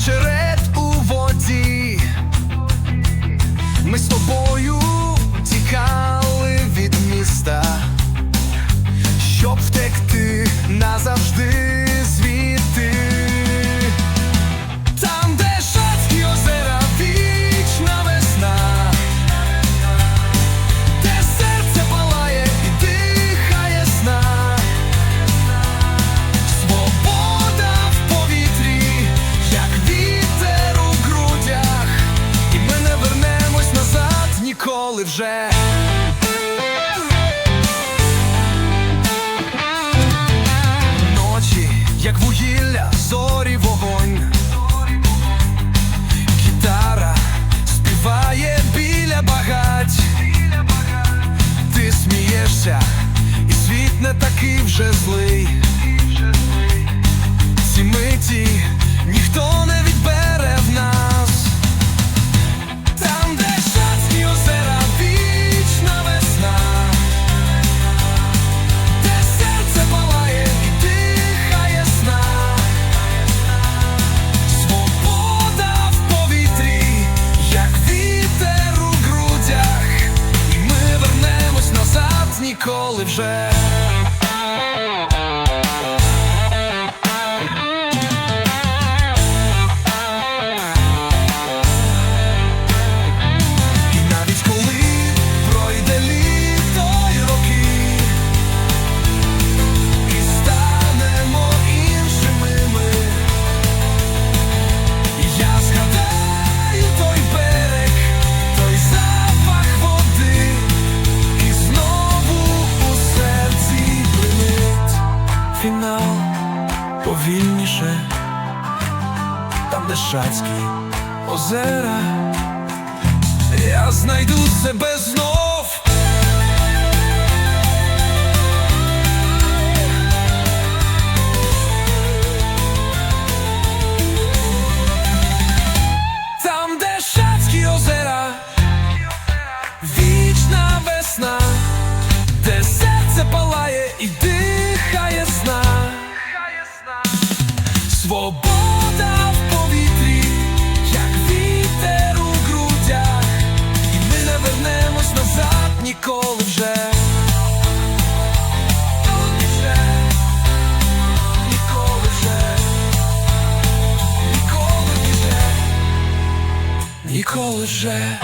очерет у воді. Ми з тобою. drzew пляже, там, де шацькі озера, я знайду себе знову. Свобода в повітрі, як вітер у грудях, і ми не назад ніколи вже. Ніколи ніколи вже, ніколи вже.